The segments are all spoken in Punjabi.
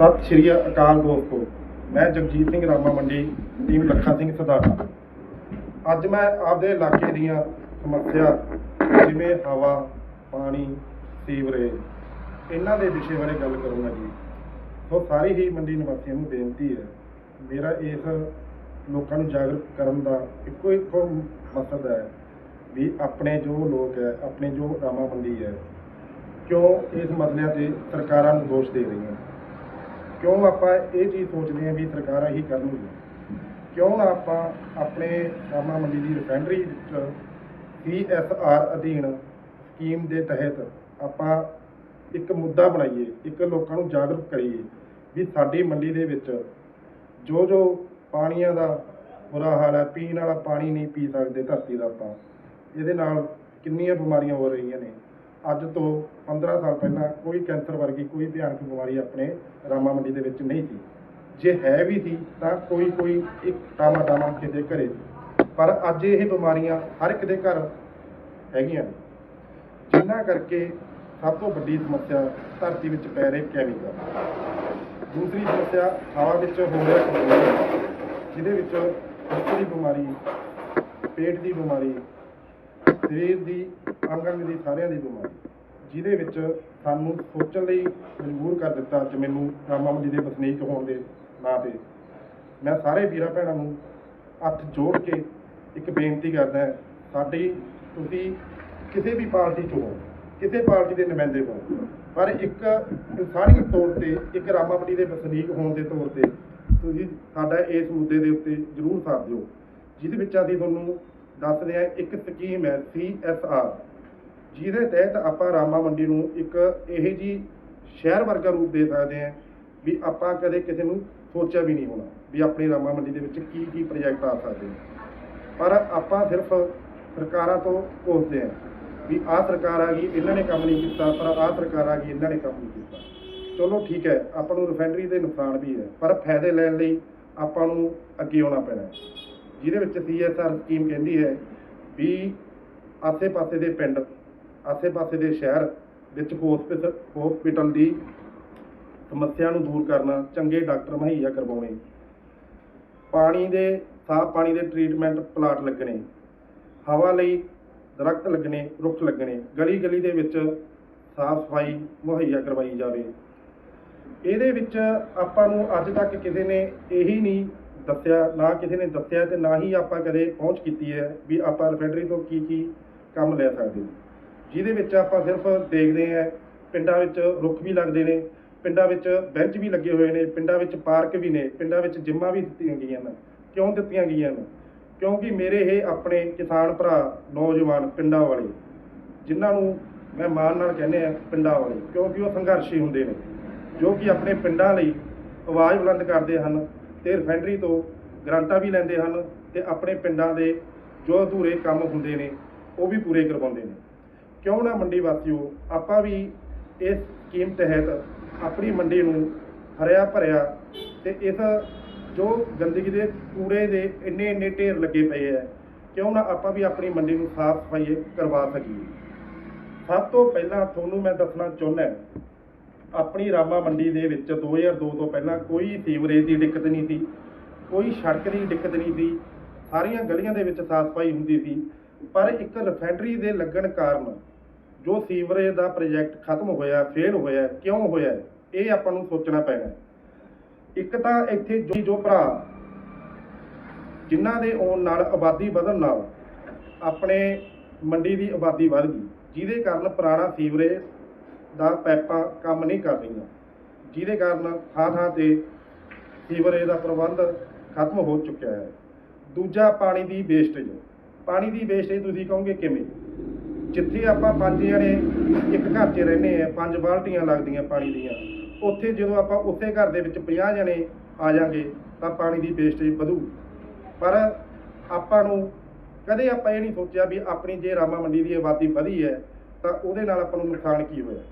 ਸਤਿ ਸ਼੍ਰੀ ਅਕਾਲ ਦੋਸਤੋ, ਮੈਂ ਜਗਜੀਤ ਸਿੰਘ ਰਾਮਾ ਮੰਡੀ, ਟੀਮ ਲੱਖਾ ਸਿੰਘ ਸਦਾਣਾ ਅੱਜ ਮੈਂ ਆਪਦੇ ਇਲਾਕੇ ਦੀਆਂ ਸਮੱਸਿਆ ਜਿਵੇਂ ਹਵਾ, ਪਾਣੀ, ਸੀਵਰੇਜ, ਇਹਨਾਂ ਦੇ ਵਿਸ਼ੇ ਬਾਰੇ ਗੱਲ ਕਰੂੰਗਾ ਜੀ। ਸੋ ਸਾਰੀ ਹੀ ਮੰਡੀ ਨਿਵਾਸੀਆਂ ਨੂੰ ਬੇਨਤੀ ਹੈ, ਮੇਰਾ ਇਸ ਲੋਕਾਂ ਨੂੰ ਜਾਗਰੂਕ ਕਰਨ ਦਾ ਇੱਕੋ ਇੱਕੋ ਮਕਸਦ ਹੈ ਵੀ ਆਪਣੇ ਜੋ ਲੋਕ ਹੈ, ਆਪਣੇ ਜੋ ਰਾਮਾ ਮੰਡੀ ਹੈ, ਕਿਉਂ ਇਸ ਮਸਲਿਆਂ ਤੇ ਸਰਕਾਰਾਂ ਨੂੰ ਦੋਸ਼ ਦੇ ਰਹੀਆਂ। ਕਿਉਂ ਆਪਾਂ ਇਹ ਚੀਜ਼ ਸੋਚਦੇ ਹਾਂ ਵੀ ਸਰਕਾਰਾਂ ਹੀ? ਕਰਨਗੀਆਂ ਕਿਉਂ ਆਪਾਂ ਆਪਣੇ ਰਾਮਾ ਮੰਡੀ ਦੀ ਰਿਫਾਈਨਰੀ ਵਿੱਚ ਸੀਐਸਆਰ ਅਧੀਨ ਸਕੀਮ ਦੇ ਤਹਿਤ ਆਪਾਂ ਇੱਕ ਮੁੱਦਾ ਬਣਾਈਏ, ਇੱਕ ਲੋਕਾਂ ਨੂੰ ਜਾਗਰੂਕ ਕਰੀਏ ਵੀ ਸਾਡੀ ਮੰਡੀ ਦੇ ਵਿੱਚ ਜੋ ਜੋ ਪਾਣੀਆਂ ਦਾ ਬੁਰਾ ਹਾਲ ਹੈ, ਪੀਣ ਵਾਲਾ ਪਾਣੀ ਨਹੀਂ ਪੀ ਸਕਦੇ ਧਰਤੀ ਦਾ ਆਪਾਂ, ਇਹਦੇ ਨਾਲ ਕਿੰਨੀਆਂ ਬਿਮਾਰੀਆਂ ਹੋ ਰਹੀਆਂ ਨੇ। ਅੱਜ ਤੋਂ 15 ਸਾਲ ਪਹਿਲਾਂ ਕੋਈ ਕੈਂਸਰ ਵਰਗੀ ਕੋਈ ਭਿਆਨਕ ਬਿਮਾਰੀ ਆਪਣੇ ਰਾਮਾ ਮੰਡੀ ਦੇ ਵਿੱਚ ਨਹੀਂ ਸੀ। ਜੇ ਹੈ ਵੀ ਸੀ, ਤਾਂ ਕੋਈ ਕੋਈ ਇੱਕ ਟਾਮਾ ਟਾਮਾ ਕਿਤੇ ਘਰੇ ਪਰ ਅੱਜ ਇਹ ਬਿਮਾਰੀਆਂ ਹਰ ਇੱਕ ਦੇ ਘਰ ਹੈਗੀਆਂ ਨੇ। ਜਿਨ੍ਹਾਂ ਕਰਕੇ ਸਭ ਤੋਂ ਵੱਡੀ ਸਮੱਸਿਆ ਧਰਤੀ ਵਿੱਚ ਪੈ ਰਹੇ ਕੈਮੀਕਲ ਦੂਸਰੀ ਸਮੱਸਿਆ ਹਵਾ ਵਿੱਚ ਹੋ ਰਿਹਾ ਪ੍ਰਦੂਸ਼ਣ ਜਿਹਦੇ ਵਿੱਚ ਹੱਥ ਦੀ ਬਿਮਾਰੀ, ਪੇਟ ਦੀ ਬਿਮਾਰੀ, ਸਰੀਰ ਦੀ ਅੰਗ ਅੰਗ ਦੀ ਸਾਰਿਆਂ ਦੀ ਬਿਮਾਰੀ। ਜਿਹਦੇ ਵਿੱਚ ਸਾਨੂੰ ਸੋਚਣ ਲਈ ਮਜਬੂਰ ਕਰ ਦਿੱਤਾ ਅੱਜ ਮੈਨੂੰ ਰਾਮਾ ਮੰਡੀ ਦੇ ਵਸਨੀਕ ਹੋਣ ਦੇ ਨਾਂ ਤੇ। ਮੈਂ ਸਾਰੇ ਵੀਰਾਂ ਭੈਣਾਂ ਨੂੰ ਹੱਥ ਜੋੜ ਕੇ ਇੱਕ ਬੇਨਤੀ ਕਰਦਾ ਸਾਡੀ ਤੁਸੀਂ ਕਿਸੇ ਵੀ ਪਾਰਟੀ ਚੋਂ ਕਿਸੇ ਪਾਰਟੀ ਦੇ ਨੁਮਾਇੰਦੇ ਹੋ, ਪਰ ਇੱਕ ਇਨਸਾਨੀਅਤ ਤੌਰ ਤੇ ਇੱਕ ਰਾਮਾ ਮੰਡੀ ਦੇ ਵਸਨੀਕ ਹੋਣ ਦੇ ਤੌਰ ਤੇ ਤੁਸੀਂ ਸਾਡਾ ਇਸ ਮੁੱਦੇ ਦੇ ਉੱਤੇ ਜ਼ਰੂਰ ਸਾਥ ਦਿਓ। ਜਿਹਦੇ ਵਿੱਚ ਅਸੀਂ ਤੁਹਾਨੂੰ ਦੱਸਦੇ ਹਾਂ, ਇੱਕ ਸਕੀਮ ਹੈ CSR ਜਿਹਦੇ ਤਹਿਤ ਆਪਾਂ ਰਾਮਾ ਮੰਡੀ ਨੂੰ ਇੱਕ ਇਹੋ ਜੀ ਸ਼ਹਿਰ ਵਰਗਾ ਰੂਪ ਦੇ ਸਕਦੇ ਹਾਂ ਵੀ ਆਪਾਂ ਕਦੇ ਕਿਸੇ ਨੂੰ ਸੋਚਿਆ ਵੀ ਨਹੀਂ ਹੋਣਾ ਵੀ ਆਪਣੀ ਰਾਮਾ ਮੰਡੀ ਦੇ ਵਿੱਚ ਕੀ ਕੀ ਪ੍ਰੋਜੈਕਟ ਆ ਸਕਦੇ ਪਰ ਆਪਾਂ ਸਿਰਫ ਸਰਕਾਰਾਂ ਤੋਂ ਪੁੱਛਦੇ ਹਾਂ ਵੀ ਆਹ ਸਰਕਾਰ ਆ ਗਈ, ਇਹਨਾਂ ਨੇ ਕੰਮ ਨਹੀਂ ਕੀਤਾ, ਪਰ ਆਹ ਸਰਕਾਰ ਆ ਗਈ, ਇਹਨਾਂ ਨੇ ਕੰਮ ਨਹੀਂ ਕੀਤਾ। ਚਲੋ ਠੀਕ ਹੈ, ਆਪਾਂ ਨੂੰ ਰਿਫਾਈਨਰੀ ਦੇ ਨੁਕਸਾਨ ਵੀ ਹੈ, ਪਰ ਫਾਇਦੇ ਲੈਣ ਲਈ ਆਪਾਂ ਨੂੰ ਅੱਗੇ ਆਉਣਾ ਪੈਣਾ ਜਿਹਦੇ ਵਿੱਚ ਸੀਐਸਆਰ ਸਕੀਮ ਕਹਿੰਦੀ ਹੈ ਵੀ ਆਸੇ-ਪਾਸੇ ਦੇ ਪਿੰਡ ਆਸੇ-ਪਾਸੇ ਦੇ ਸ਼ਹਿਰ ਵਿੱਚ ਹਸਪੀਟਲ ਹਸਪੀਟਲ ਦੀ ਸਮੱਸਿਆ ਨੂੰ ਦੂਰ ਕਰਨਾ ਚੰਗੇ ਡਾਕਟਰ ਮੁਹੱਈਆ ਕਰਵਾਉਣੇ। ਪਾਣੀ ਦੇ, ਸਾਫ਼ ਪਾਣੀ ਦੇ ਟ੍ਰੀਟਮੈਂਟ ਪਲਾਟ ਲੱਗਣੇ। ਹਵਾ ਲਈ ਦਰਖਤ ਲੱਗਣੇ, ਰੁੱਖ ਲੱਗਣੇ। ਗਲੀ ਗਲੀ ਦੇ ਵਿੱਚ ਸਾਫ਼ ਸਫ਼ਾਈ ਮੁਹੱਈਆ ਕਰਵਾਈ ਜਾਵੇ। ਇਹਦੇ ਵਿੱਚ ਆਪਾਂ ਨੂੰ ਅੱਜ ਤੱਕ ਕਿਸੇ ਨੇ ਇਹੀ ਨਹੀਂ ਦੱਸਿਆ, ਨਾ ਕਿਸੇ ਨੇ ਦੱਸਿਆ ਤੇ ਨਾ ਹੀ ਆਪਾਂ ਕਦੇ ਪਹੁੰਚ ਕੀਤੀ ਹੈ ਵੀ ਆਪਾਂ ਰਿਫਾਈਨਰੀ ਤੋਂ ਕੀ ਕੀ ਕੰਮ ਲੈ ਸਕਦੇ। ਹਾਂ ਜਿਹਦੇ ਵਿੱਚ ਆਪਾਂ ਸਿਰਫ ਦੇਖਦੇ ਹਾਂ, ਪਿੰਡਾਂ ਵਿੱਚ ਰੁੱਖ ਵੀ ਲੱਗਦੇ ਨੇ, ਪਿੰਡਾਂ ਵਿੱਚ ਬੈਂਚ ਵੀ ਲੱਗੇ ਹੋਏ ਨੇ, ਪਿੰਡਾਂ ਵਿੱਚ ਪਾਰਕ ਵੀ ਨੇ, ਪਿੰਡਾਂ ਵਿੱਚ ਜਿੰਮਾਂ ਵੀ ਦਿੱਤੀਆਂ ਗਈਆਂ ਨੇ। ਕਿਉਂ ਦਿੱਤੀਆਂ ਗਈਆਂ ਨੇ? ਕਿਉਂਕਿ ਮੇਰੇ ਇਹ ਆਪਣੇ ਕਿਸਾਨ ਭਰਾ ਨੌਜਵਾਨ ਪਿੰਡਾਂ ਵਾਲੇ, ਜਿਨ੍ਹਾਂ ਨੂੰ ਮੈਂ ਮਾਣ ਨਾਲ ਕਹਿੰਦੇ ਆ ਪਿੰਡਾਂ ਵਾਲੇ, ਕਿਉਂਕਿ ਉਹ ਸੰਘਰਸ਼ੀ ਹੁੰਦੇ ਨੇ, ਜੋ ਕਿ ਆਪਣੇ ਪਿੰਡਾਂ ਲਈ ਆਵਾਜ਼ ਬੁਲੰਦ ਕਰਦੇ ਹਨ ਤੇ ਰਿਫਾਈਨਰੀ ਤੋਂ ਗ੍ਰਾਂਟਾਂ ਵੀ ਲੈਂਦੇ ਹਨ ਤੇ ਆਪਣੇ ਪਿੰਡਾਂ ਦੇ ਜੋ ਅਧੂਰੇ ਕੰਮ ਹੁੰਦੇ ਨੇ, ਉਹ ਵੀ ਪੂਰੇ ਕਰਵਾਉਂਦੇ ਨੇ। ਕਿਉਂ ਨਾ ਮੰਡੀ ਵਾਸੀਓ, ਆਪਾਂ ਵੀ ਇਸ ਸਕੀਮ ਤਹਿਤ ਆਪਣੀ ਮੰਡੀ ਨੂੰ ਹਰਿਆ ਭਰਿਆ ਤੇ ਇਸ ਜੋ ਗੰਦਗੀ ਦੇ ਕੂੜੇ ਦੇ ਇੰਨੇ ਇੰਨੇ ਢੇਰ ਲੱਗੇ ਪਏ ਹੈ ਕਿਉਂ ਨਾ ਆਪਾਂ ਵੀ ਆਪਣੀ ਮੰਡੀ ਨੂੰ ਸਾਫ਼ ਸਫ਼ਾਈ ਕਰਵਾ ਸਕੀਏ। ਸਭ ਤੋਂ ਪਹਿਲਾਂ ਤੁਹਾਨੂੰ ਮੈਂ ਦੱਸਣਾ ਚਾਹੁੰਦਾ ਆਪਣੀ ਰਾਮਾ ਮੰਡੀ ਦੇ ਵਿੱਚ 2002 ਤੋਂ ਪਹਿਲਾਂ ਕੋਈ ਸੀਵਰੇਜ ਦੀ ਦਿੱਕਤ ਨਹੀਂ ਸੀ, ਕੋਈ ਸੜਕ ਦੀ ਦਿੱਕਤ ਨਹੀਂ ਸੀ, ਸਾਰੀਆਂ ਗਲੀਆਂ ਦੇ ਵਿੱਚ ਸਾਫ਼ ਸਫ਼ਾਈ ਹੁੰਦੀ ਸੀ, ਪਰ ਇੱਕ ਰਿਫਾਈਨਰੀ ਦੇ ਲੱਗਣ ਕਾਰਨ ਜੋ ਸੀਵਰੇਜ ਦਾ ਪ੍ਰੋਜੈਕਟ ਖਤਮ ਹੋਇਆ, ਫੇਲ ਹੋਇਆ, ਕਿਉਂ ਹੋਇਆ, ਇਹ ਆਪਾਂ ਨੂੰ ਸੋਚਣਾ ਪੈਣਾ। ਇੱਕ ਤਾਂ ਇੱਥੇ ਜੋ ਜੋ ਭਰਾ ਜਿਨ੍ਹਾਂ ਦੇ ਆਉਣ ਨਾਲ ਆਬਾਦੀ ਵਧਣ ਨਾਲ ਆਪਣੇ ਮੰਡੀ ਦੀ ਆਬਾਦੀ ਵਧ ਗਈ, ਜਿਹਦੇ ਕਾਰਨ ਪੁਰਾਣਾ ਸੀਵਰੇਜ ਦਾ ਪਾਈਪਾਂ ਕੰਮ ਨਹੀਂ ਕਰ ਰਹੀਆਂ, ਜਿਹਦੇ ਕਾਰਨ ਥਾਂ ਥਾਂ ਤੇ ਸੀਵਰੇਜ ਦਾ ਪ੍ਰਬੰਧ ਖਤਮ ਹੋ ਚੁੱਕਿਆ ਹੈ। ਦੂਜਾ ਪਾਣੀ ਦੀ ਵੇਸਟੇਜ ਪਾਣੀ ਦੀ ਵੇਸਟੇਜ ਤੁਸੀਂ ਕਹੋਗੇ ਕਿਵੇਂ? ਜਿੱਥੇ ਆਪਾਂ ਪੰਜ ਜਣੇ ਇੱਕ ਘਰ 'ਚ ਰਹਿੰਦੇ ਆ ਪੰਜ ਬਾਲਟੀਆਂ ਲੱਗਦੀਆਂ ਪਾਣੀ ਦੀਆਂ, ਉੱਥੇ ਜਦੋਂ ਆਪਾਂ ਉਸੇ ਘਰ ਦੇ ਵਿੱਚ 50 ਜਣੇ ਆ ਜਾਾਂਗੇ, ਤਾਂ ਪਾਣੀ ਦੀ ਵੇਸਟੇਜ ਵਧੂ। ਪਰ ਆਪਾਂ ਨੂੰ ਕਦੇ ਆਪਾਂ ਇਹ ਨਹੀਂ ਸੋਚਿਆ ਵੀ ਆਪਣੀ ਜੇ ਰਾਮਾ ਮੰਡੀ ਦੀ ਆਬਾਦੀ ਵਧੀ ਹੈ, ਤਾਂ ਉਹਦੇ ਨਾਲ ਆਪਾਂ ਨੂੰ ਨੁਕਸਾਨ ਕੀ ਹੋਇਆ?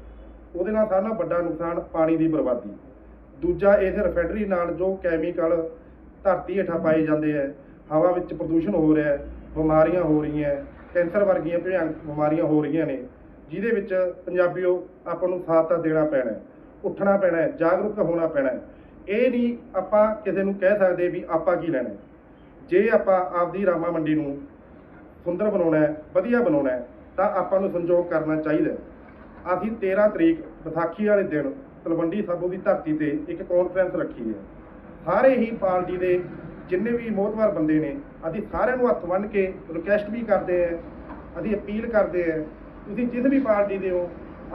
ਉਹਦੇ ਨਾਲ ਸਾਰਿਆਂ ਨਾਲੋਂ ਵੱਡਾ ਨੁਕਸਾਨ ਪਾਣੀ ਦੀ ਬਰਬਾਦੀ। ਦੂਜਾ ਇਸ ਰਿਫਾਈਨਰੀ ਨਾਲ ਜੋ ਕੈਮੀਕਲ ਧਰਤੀ ਹੇਠਾਂ ਪਾਏ ਜਾਂਦੇ ਹੈ, ਹਵਾ ਵਿੱਚ ਪ੍ਰਦੂਸ਼ਣ ਹੋ ਰਿਹਾ ਹੈ, ਬਿਮਾਰੀਆਂ ਹੋ ਰਹੀਆਂ ਕੈਂਸਰ ਵਰਗੀਆਂ ਭਿਆਨਕ ਬਿਮਾਰੀਆਂ ਹੋ ਰਹੀਆਂ ਨੇ, ਜਿਹਦੇ ਵਿੱਚ ਪੰਜਾਬੀਓ ਆਪਾਂ ਨੂੰ ਸਾਥ ਤਾਂ ਦੇਣਾ ਪੈਣਾ ਹੈ। ਉੱਠਣਾ ਪੈਣਾ ਹੈ, ਜਾਗਰੂਕ ਹੋਣਾ ਪੈਣਾ ਹੈ। ਇਹ ਨਹੀਂ ਆਪਾਂ ਕਿਸੇ ਨੂੰ ਕਹਿ ਸਕਦੇ ਵੀ ਆਪਾਂ ਕੀ ਲੈਣਾ ਜੇ ਆਪਾਂ ਆਪਦੀ ਰਾਮਾ ਮੰਡੀ ਨੂੰ ਸੁੰਦਰ ਬਣਾਉਣਾ ਹੈ, ਵਧੀਆ ਬਣਾਉਣਾ ਹੈ, ਤਾਂ ਆਪਾਂ ਨੂੰ ਸੰਜੋਗ ਕਰਨਾ ਚਾਹੀਦਾ ਅਸੀਂ 13 ਤਰੀਕ ਵਿਸਾਖੀ ਵਾਲੇ ਦਿਨ ਤਲਵੰਡੀ ਸਾਬੋ ਦੀ ਧਰਤੀ ਤੇ ਇੱਕ ਕਾਨਫਰੰਸ ਰੱਖੀ ਹੈ। ਸਾਰੇ ਹੀ ਪਾਰਟੀ ਦੇ ਜਿੰਨੇ ਵੀ ਮੋਹਤਵਾਰ ਬੰਦੇ ਨੇ, ਅਸੀਂ ਸਾਰਿਆਂ ਨੂੰ ਹੱਥ ਬੰਨ੍ਹ ਕੇ ਰਿਕੁਐਸਟ ਵੀ ਕਰਦੇ ਹਾਂ ਅਸੀਂ ਅਪੀਲ ਕਰਦੇ ਹਾਂ ਤੁਸੀਂ ਜਿਸ ਵੀ ਪਾਰਟੀ ਦੇ ਹੋ,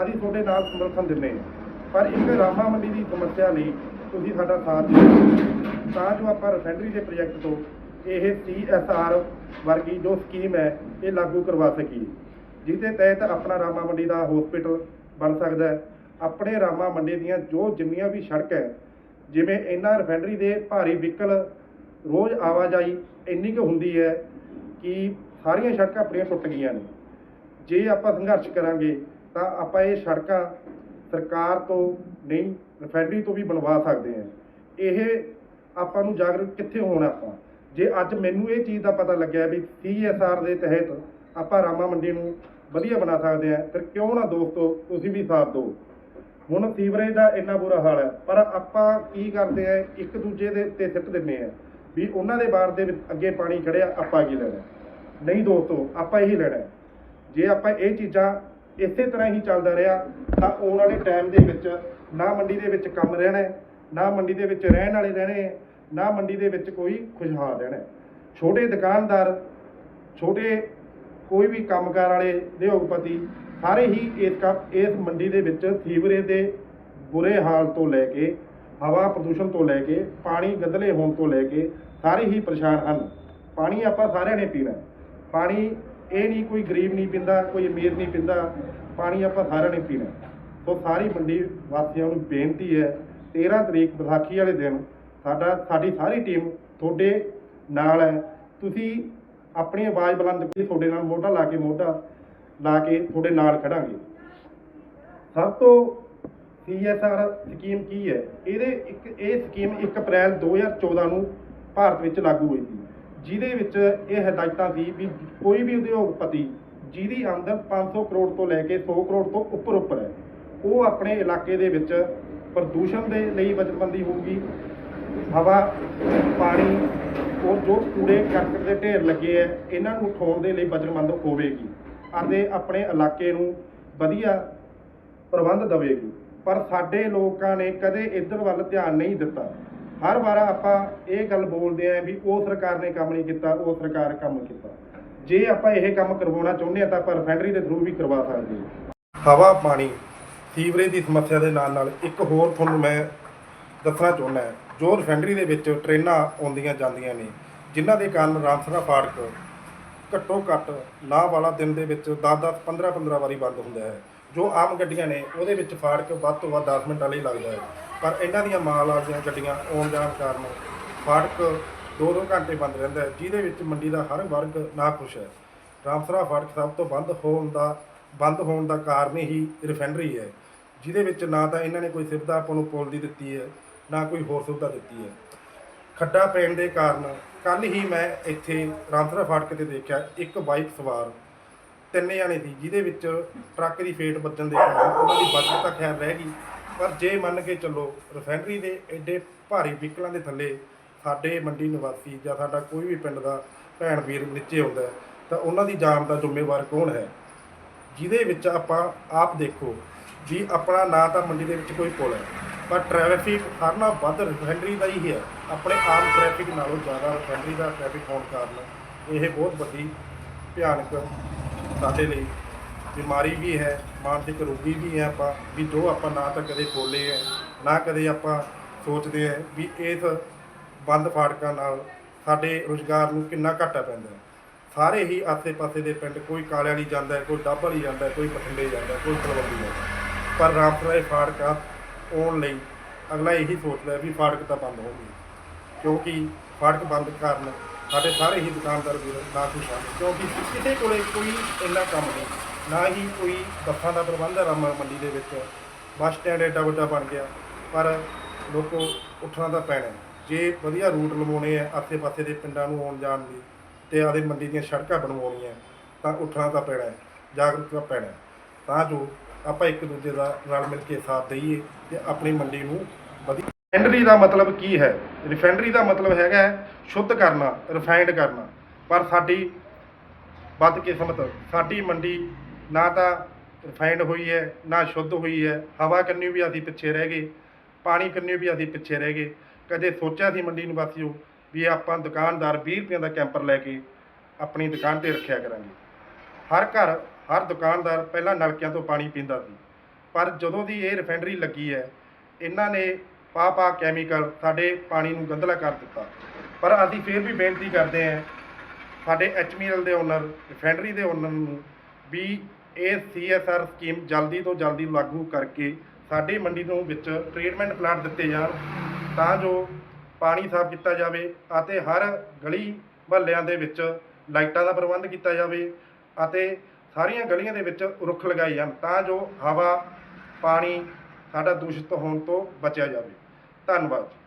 ਅਸੀਂ ਤੁਹਾਡੇ ਨਾਲ ਸਮਰਥਨ ਦਿੰਦੇ ਹਾਂ। ਪਰ ਇੱਕ ਰਾਮਾ ਮੰਡੀ ਦੀ ਸਮੱਸਿਆ ਲਈ ਤੁਸੀਂ ਸਾਡਾ ਸਾਥ ਦਿਓ। ਤਾਂ ਜੋ ਆਪਾਂ ਰਿਫਾਈਨਰੀ ਦੇ ਪ੍ਰੋਜੈਕਟ ਤੋਂ ਇਹ ਸੀਐਸਆਰ ਵਰਗੀ ਜੋ ਸਕੀਮ ਹੈ, ਇਹ ਲਾਗੂ ਕਰਵਾ ਸਕੀਏ। ਜਿਹਦੇ ਤਹਿਤ ਆਪਣਾ ਰਾਮਾ ਮੰਡੀ ਦਾ ਹਸਪੀਟਲ ਬਣ ਸਕਦਾ ਹੈ। ਆਪਣੇ ਰਾਮਾ ਮੰਡੀ ਦੀਆਂ ਜੋ ਜਿੰਨੀਆਂ ਵੀ ਸੜਕ ਹੈ, ਜਿਵੇਂ ਇਹਨਾਂ ਰਿਫਾਈਨਰੀ ਦੇ ਭਾਰੀ ਵਹੀਕਲ ਰੋਜ਼ ਆਵਾਜਾਈ ਇੰਨੀ ਕੁ ਹੁੰਦੀ ਹੈ ਕਿ ਸਾਰੀਆਂ ਸੜਕਾਂ ਆਪਣੀਆਂ ਟੁੱਟ ਗਈਆਂ ਨੇ। ਜੇ ਆਪਾਂ ਸੰਘਰਸ਼ ਕਰਾਂਗੇ ਤਾਂ ਆਪਾਂ ਇਹ ਸੜਕਾਂ ਸਰਕਾਰ ਤੋਂ ਨਹੀਂ ਰਿਫਾਈਨਰੀ ਤੋਂ ਵੀ ਬਣਵਾ ਸਕਦੇ ਹਾਂ। ਇਹ ਆਪਾਂ ਨੂੰ ਜਾਗਰੂਕ ਕਿੱਥੇ ਹੋਣਾ ਆਪਾਂ? ਜੇ ਅੱਜ ਮੈਨੂੰ ਇਹ ਚੀਜ਼ ਦਾ ਪਤਾ ਲੱਗਿਆ ਵੀ ਸੀਐਸਆਰ ਦੇ ਤਹਿਤ ਆਪਾਂ ਰਾਮਾ ਮੰਡੀ ਨੂੰ ਵਧੀਆ ਬਣਾ ਸਕਦੇ ਹਾਂ, ਫਿਰ ਕਿਉਂ ਨਾ ਦੋਸਤੋ ਤੁਸੀਂ ਵੀ ਸਾਥ ਦਿਓ। ਹੁਣ ਸੀਵਰੇਜ ਦਾ ਇੰਨਾ ਬੁਰਾ ਹਾਲ ਹੈ, ਪਰ ਆਪਾਂ ਕੀ ਕਰਦੇ ਆ ਇੱਕ ਦੂਜੇ ਦੇ ਉੱਤੇ ਸਿੱਟ ਦਿੰਦੇ ਆ ਵੀ ਉਹਨਾਂ ਦੇ ਬਾਰ ਦੇ ਅੱਗੇ ਪਾਣੀ ਖੜਿਆ ਆਪਾਂ ਕੀ ਲੈਣਾ? ਨਹੀਂ ਦੋਸਤੋ ਆਪਾਂ ਇਹੀ ਲੈਣਾ ਜੇ ਆਪਾਂ ਇਹ ਚੀਜ਼ਾਂ ਇਸੇ ਤਰ੍ਹਾਂ ਹੀ ਚੱਲਦਾ ਰਿਹਾ ਤਾਂ ਆਉਣ ਵਾਲੇ ਟਾਈਮ ਦੇ ਵਿੱਚ ਨਾ ਮੰਡੀ ਦੇ ਵਿੱਚ ਕੰਮ ਰਹਿਣਾ ਨਾ ਮੰਡੀ ਦੇ ਵਿੱਚ ਰਹਿਣ ਵਾਲੇ ਰਹਿਣੇ ਹੈ, ਨਾ ਮੰਡੀ ਦੇ ਵਿੱਚ ਕੋਈ ਖੁਸ਼ਹਾਲ ਰਹਿਣਾ ਛੋਟੇ ਦੁਕਾਨਦਾਰ ਛੋਟੇ ਕੋਈ ਵੀ ਕੰਮਕਾਰ ਵਾਲੇ ਉਦਯੋਗਪਤੀ ਸਾਰੇ ਹੀ ਇਸ ਕੰਮ ਇਸ ਮੰਡੀ ਦੇ ਵਿੱਚ ਸੀਵਰੇਜ ਦੇ ਬੁਰੇ ਹਾਲ ਤੋਂ ਲੈ ਕੇ ਹਵਾ ਪ੍ਰਦੂਸ਼ਣ ਤੋਂ ਲੈ ਕੇ, ਪਾਣੀ ਗੰਦਲੇ ਹੋਣ ਤੋਂ ਲੈ ਕੇ ਸਾਰੇ ਹੀ ਪਰੇਸ਼ਾਨ ਹਨ। ਪਾਣੀ ਆਪਾਂ ਸਾਰਿਆਂ ਨੇ ਪੀਣਾ। ਪਾਣੀ ਇਹ ਨਹੀਂ ਕੋਈ ਗਰੀਬ ਨਹੀਂ ਪੀਂਦਾ, ਕੋਈ ਅਮੀਰ ਨਹੀਂ ਪੀਂਦਾ। ਪਾਣੀ ਆਪਾਂ ਸਾਰਿਆਂ ਨੇ ਪੀਣਾ। ਸੋ ਸਾਰੀ ਮੰਡੀ ਵਾਸੀਆਂ ਨੂੰ ਬੇਨਤੀ ਹੈ 13 ਤਰੀਕ ਵਿਸਾਖੀ ਵਾਲੇ ਦਿਨ ਸਾਡਾ, ਸਾਡੀ ਸਾਰੀ ਟੀਮ ਤੁਹਾਡੇ ਨਾਲ ਹੈ। ਤੁਸੀਂ ਆਪਣੀ ਆਵਾਜ਼ ਬੁਲੰਦ ਕੀਤੀ ਤੁਹਾਡੇ ਨਾਲ ਮੋਢਾ ਲਾ ਕੇ ਮੋਢਾ ਲਾ ਕੇ ਤੁਹਾਡੇ ਨਾਲ ਖੜਾਂਗੇ। ਸਭ ਤੋਂ ਸੀਐਸਆਰ ਸਕੀਮ ਕੀ ਹੈ? ਇਹਦੇ ਇੱਕ, ਇਹ ਸਕੀਮ 1 ਅਪ੍ਰੈਲ 2014 ਨੂੰ ਭਾਰਤ ਵਿੱਚ ਲਾਗੂ ਹੋਈ ਸੀ। ਜਿਹਦੇ ਵਿੱਚ ਇਹ ਹਦਾਇਤਾਂ ਸੀ ਵੀ ਕੋਈ ਵੀ ਉਦਯੋਗਪਤੀ ਜਿਹਦੀ ਆਮਦਨ 500 ਕਰੋੜ ਤੋਂ ਲੈ ਕੇ 100 ਕਰੋੜ ਤੋਂ ਉੱਪਰ ਉੱਪਰ ਹੈ, ਉਹ ਆਪਣੇ ਇਲਾਕੇ ਦੇ ਵਿੱਚ ਪ੍ਰਦੂਸ਼ਣ ਦੇ ਲਈ ਵਚਨਬੰਦੀ ਹੋਊਗੀ, ਹਵਾ, ਪਾਣੀ ਔਰ ਜੋ ਕੂੜੇ ਕਰਕਟ ਦੇ ਢੇਰ ਲੱਗੇ ਐ ਇਹਨਾਂ ਨੂੰ ਉਠਾਉਣ ਦੇ ਲਈ ਵਚਨਬੰਦ ਹੋਵੇਗੀ ਅਤੇ ਆਪਣੇ ਇਲਾਕੇ ਨੂੰ ਵਧੀਆ ਪ੍ਰਬੰਧ ਦੇਵੇਗੀ। ਪਰ ਸਾਡੇ ਲੋਕਾਂ ਨੇ ਕਦੇ ਇੱਧਰ ਵੱਲ ਧਿਆਨ ਨਹੀਂ ਦਿੱਤਾ। ਹਰ ਵਾਰ ਆਪਾਂ ਇਹ ਗੱਲ ਬੋਲਦੇ ਆਂ ਵੀ ਉਹ ਸਰਕਾਰ ਨੇ ਕੰਮ ਨਹੀਂ ਕੀਤਾ, ਉਹ ਸਰਕਾਰ ਕੰਮ ਕੀਤਾ। ਜੇ ਆਪਾਂ ਇਹ ਕੰਮ ਕਰਵਾਉਣਾ ਚਾਹੁੰਦੇ ਆ ਤਾਂ ਆਪਾਂ ਰਿਫਾਈਨਰੀ ਦੇ ਥਰੂ ਵੀ ਕਰਵਾ ਸਕਦੇ ਹਾਂ। ਹਵਾ, ਪਾਣੀ, ਸੀਵਰੇਜ ਦੀ ਸਮੱਸਿਆ ਦੇ ਨਾਲ ਨਾਲ ਇੱਕ ਹੋਰ ਤੁਹਾਨੂੰ ਮੈਂ ਦੱਸਣਾ ਚਾਹੁੰਦਾ ਜੋ ਰਿਫਾਈਨਰੀ ਦੇ ਵਿੱਚ ਟ੍ਰੇਨਾਂ ਆਉਂਦੀਆਂ ਜਾਂਦੀਆਂ ਨੇ, ਜਿਨ੍ਹਾਂ ਦੇ ਕਾਰਨ ਰਾਮਸਰਾ ਫਾਟਕ ਘੱਟੋ ਘੱਟ ਲਾਹ ਵਾਲਾ ਦਿਨ ਦੇ ਵਿੱਚ 10 10 15 15 ਵਾਰੀ ਬੰਦ ਹੁੰਦਾ ਹੈ। ਜੋ ਆਮ ਗੱਡੀਆਂ ਨੇ, ਉਹਦੇ ਵਿੱਚ ਫਾਟਕ ਵੱਧ ਤੋਂ ਵੱਧ 10 ਮਿੰਟਾਂ ਲਈ ਲੱਗਦਾ ਹੈ। ਪਰ ਇਹਨਾਂ ਦੀਆਂ ਮਾਲ ਵਾਲੀਆਂ ਗੱਡੀਆਂ ਆਉਣ ਜਾਣ ਕਾਰਨ ਫਾਟਕ 2-2 ਘੰਟੇ ਬੰਦ ਰਹਿੰਦਾ ਹੈ, ਜਿਹਦੇ ਵਿੱਚ ਮੰਡੀ ਦਾ ਹਰ ਵਰਗ ਨਾ ਖੁਸ਼ ਹੈ। ਰਾਮਸਰਾ ਫਾਟਕ ਸਭ ਤੋਂ ਬੰਦ ਹੋਣ ਦਾ, ਬੰਦ ਹੋਣ ਦਾ ਕਾਰਨ ਹੀ ਰਿਫਾਈਨਰੀ ਹੈ, ਜਿਹਦੇ ਵਿੱਚ ਨਾ ਤਾਂ ਇਹਨਾਂ ਨੇ ਕੋਈ ਸੁਵਿਧਾ ਆਪਾਂ ਨੂੰ ਪੁਲ ਦੀ ਦਿੱਤੀ ਹੈ, ਨਾ ਕੋਈ ਹੋਰ ਸੁਵਿਧਾ ਦਿੱਤੀ ਹੈ। ਖੱਡਾ ਪੈਣ ਦੇ ਕਾਰਨ ਕੱਲ ਹੀ ਮੈਂ ਇੱਥੇ ਰਾਮਸਰਾ ਫਾਟਕ ਤੇ ਦੇਖਿਆ, ਇੱਕ ਬਾਈਕ ਸਵਾਰ ਤਿੰਨ ਜਾਣੇ ਸੀ, ਜਿਹਦੇ ਵਿੱਚ ਟਰੱਕ ਦੀ ਫੇਟ ਵੱਜਣ ਦੇ ਕਾਰਨ ਉਹਨਾਂ ਦੀ ਬਚਤ ਤਾਂ ਖੈਰ ਰਹਿ ਗਈ, ਪਰ ਜੇ ਮੰਨ ਕੇ ਚੱਲੋ ਰਿਫਾਈਨਰੀ ਦੇ ਐਡੇ ਭਾਰੀ ਵਹੀਕਲਾਂ ਦੇ ਥੱਲੇ ਸਾਡੇ ਮੰਡੀ ਨਿਵਾਸੀ ਜਾਂ ਸਾਡਾ ਕੋਈ ਵੀ ਪਿੰਡ ਦਾ ਭੈਣ ਵੀਰ ਨੀਚੇ ਹੁੰਦਾ ਤਾਂ ਉਹਨਾਂ ਦੀ ਜਾਨ ਦਾ ਜ਼ਿੰਮੇਵਾਰ ਕੌਣ ਹੈ? ਜਿਹਦੇ ਵਿੱਚ ਆਪਾਂ ਆਪ ਦੇਖੋ ਵੀ ਆਪਣਾ ਨਾ ਤਾਂ ਮੰਡੀ ਦੇ ਵਿੱਚ ਕੋਈ ਪੁਲ ਹੈ, ਪਰ ਟ੍ਰੈਫਿਕ ਹਰ ਨਾਲ ਵੱਧ ਰਿਫਾਈਨਰੀ ਦਾ ਹੀ ਹੈ, ਆਪਣੇ ਆਮ ਟ੍ਰੈਫਿਕ ਨਾਲੋਂ ਜ਼ਿਆਦਾ ਰਿਫਾਈਨਰੀ ਦਾ ਟ੍ਰੈਫਿਕ ਹੋਣ ਕਾਰਨ ਇਹ ਬਹੁਤ ਵੱਡੀ ਭਿਆਨਕ ਸਾਡੇ ਲਈ ਬਿਮਾਰੀ ਵੀ ਹੈ, ਮਾਨਸਿਕ ਰੋਗੀ ਵੀ ਹੈ ਆਪਾਂ, ਵੀ ਜੋ ਆਪਾਂ ਨਾ ਤਾਂ ਕਦੇ ਬੋਲੇ ਹੈ, ਨਾ ਕਦੇ ਆਪਾਂ ਸੋਚਦੇ ਹੈ ਵੀ ਇਸ ਬੰਦ ਫਾਟਕਾਂ ਨਾਲ ਸਾਡੇ ਰੁਜ਼ਗਾਰ ਨੂੰ ਕਿੰਨਾ ਘਾਟਾ ਪੈਂਦਾ ਹੈ। ਸਾਰੇ ਹੀ ਆਸੇ-ਪਾਸੇ ਦੇ ਪਿੰਡ, ਕੋਈ ਕਾਲੇ ਵਾਲੀ ਜਾਂਦਾ ਕੋਈ ਡੱਬ ਵਾਲੀ ਜਾਂਦਾ ਕੋਈ ਬਠਿੰਡੇ ਜਾਂਦਾ ਕੋਈ ਤਲਵੰਡੀ ਜਾਂਦਾ ਪਰ ਰਾਮਪੁਰਾ ਇਹ ਆਉਣ ਲਈ ਅਗਲਾ ਇਹੀ ਸੋਚਦਾ ਵੀ ਫਾਟਕ ਤਾਂ ਬੰਦ ਹੋ ਗਈ ਕਿਉਂਕਿ ਫਾਟਕ ਬੰਦ ਕਾਰਨ ਸਾਡੇ ਸਾਰੇ ਹੀ ਦੁਕਾਨਦਾਰ ਵੀਰ ਨਾ ਖੁਸ਼ ਹਨ, ਕਿਉਂਕਿ ਕਿਸੇ ਕੋਲੇ ਕੋਈ ਇੰਨਾ ਕੰਮ ਨਹੀਂ, ਨਾ ਹੀ ਕੋਈ ਬੱਸਾਂ ਦਾ ਪ੍ਰਬੰਧ ਹੈ ਰਾਮਾ ਮੰਡੀ ਦੇ ਵਿੱਚ। ਬੱਸ ਸਟੈਂਡ ਐਡਾ ਵੱਡਾ ਬਣ ਗਿਆ, ਪਰ ਲੋਕੋ ਉੱਠਣਾ ਤਾਂ ਪੈਣਾ ਜੇ ਵਧੀਆ ਰੂਟ ਲਵਾਉਣੇ ਆ, ਆਸੇ-ਪਾਸੇ ਦੇ ਪਿੰਡਾਂ ਨੂੰ ਆਉਣ ਜਾਣ ਦੀ ਤੇ ਆਦੇ ਮੰਡੀ ਦੀਆਂ ਸੜਕਾਂ ਬਣਵਾਉਣੀਆਂ, ਤਾਂ ਉੱਠਣਾ ਤਾਂ ਪੈਣਾ ਹੈ ਜਾਗਰੂਕਤਾ ਪੈਣਾ ਤਾਂ ਜੋ ਆਪਾਂ ਇੱਕ ਦੂਜੇ ਦਾ ਰਲ ਮਿਲ ਕੇ ਸਾਥ ਦਈਏ ਤੇ ਆਪਣੀ ਮੰਡੀ ਨੂੰ ਵਧੀਆ ਰਿਫਾਈਨਰੀ ਦਾ ਮਤਲਬ ਕੀ ਹੈ? ਰਿਫਾਈਨਰੀ ਦਾ ਮਤਲਬ ਹੈਗਾ ਸ਼ੁੱਧ ਕਰਨਾ ਰਿਫਾਈਨਡ ਕਰਨਾ। ਪਰ ਸਾਡੀ ਵੱਧ ਕਿਸਮਤ, ਸਾਡੀ ਮੰਡੀ ਨਾ ਤਾਂ ਰਿਫਾਈਨਡ ਹੋਈ ਹੈ, ਨਾ ਸ਼ੁੱਧ ਹੋਈ ਹੈ। ਹਵਾ ਕੰਨੀ ਵੀ ਅਸੀਂ ਪਿੱਛੇ ਰਹਿ ਗਏ, ਪਾਣੀ ਕੰਨੀ ਵੀ ਅਸੀਂ ਪਿੱਛੇ ਰਹਿ ਗਏ। ਕਦੇ ਸੋਚਿਆ ਸੀ ਮੰਡੀ ਨੂੰ ਵਾਸੀਓ ਵੀ ਆਪਾਂ ਦੁਕਾਨਦਾਰ 20 ਰੁਪਏ ਦਾ ਕੈਂਪਰ ਲੈ ਕੇ ਆਪਣੀ ਦੁਕਾਨ ਤੇ ਰੱਖਿਆ ਕਰਾਂਗੇ। ਹਰ ਘਰ, ਹਰ ਦੁਕਾਨਦਾਰ ਪਹਿਲਾਂ ਨਲਕਿਆਂ ਤੋਂ ਪਾਣੀ ਪੀਂਦਾ ਸੀ। ਪਰ ਜਦੋਂ ਦੀ ਇਹ ਰਿਫਾਈਨਰੀ ਲੱਗੀ ਹੈ, ਇਹਨਾਂ ਨੇ ਪਾ ਪਾ ਕੈਮੀਕਲ ਸਾਡੇ ਪਾਣੀ ਨੂੰ ਗੰਧਲਾ ਕਰ ਦਿੱਤਾ। ਪਰ ਅਸੀਂ ਫਿਰ ਵੀ ਬੇਨਤੀ ਕਰਦੇ ਹਾਂ, ਸਾਡੇ ਐਚਮੀਐਲ ਦੇ ਓਨਰ ਰਿਫਾਈਨਰੀ ਦੇ ਓਨਰ ਨੂੰ ਵੀ ਇਹ ਸੀਐਸਆਰ ਸਕੀਮ ਜਲਦੀ ਤੋਂ ਜਲਦੀ ਲਾਗੂ ਕਰਕੇ ਸਾਡੀ ਮੰਡੀ ਨੂੰ ਵਿੱਚ ਟ੍ਰੀਟਮੈਂਟ ਪਲਾਂਟ ਦਿੱਤੇ ਜਾਣ, ਤਾਂ ਜੋ ਪਾਣੀ ਸਾਫ਼ ਕੀਤਾ ਜਾਵੇ ਅਤੇ ਹਰ ਗਲੀ ਮਹੱਲਿਆਂ ਦੇ ਵਿੱਚ ਲਾਈਟਾਂ ਦਾ ਪ੍ਰਬੰਧ ਕੀਤਾ ਜਾਵੇ ਅਤੇ ਸਾਰੀਆਂ ਗਲੀਆਂ ਦੇ ਵਿੱਚ ਰੁੱਖ ਲਗਾਏ ਜਾਣ, ਤਾਂ ਜੋ ਹਵਾ, ਪਾਣੀ ਸਾਡਾ ਦੂਸ਼ਿਤ ਹੋਣ ਤੋਂ ਬਚਿਆ ਜਾਵੇ। ਧੰਨਵਾਦ।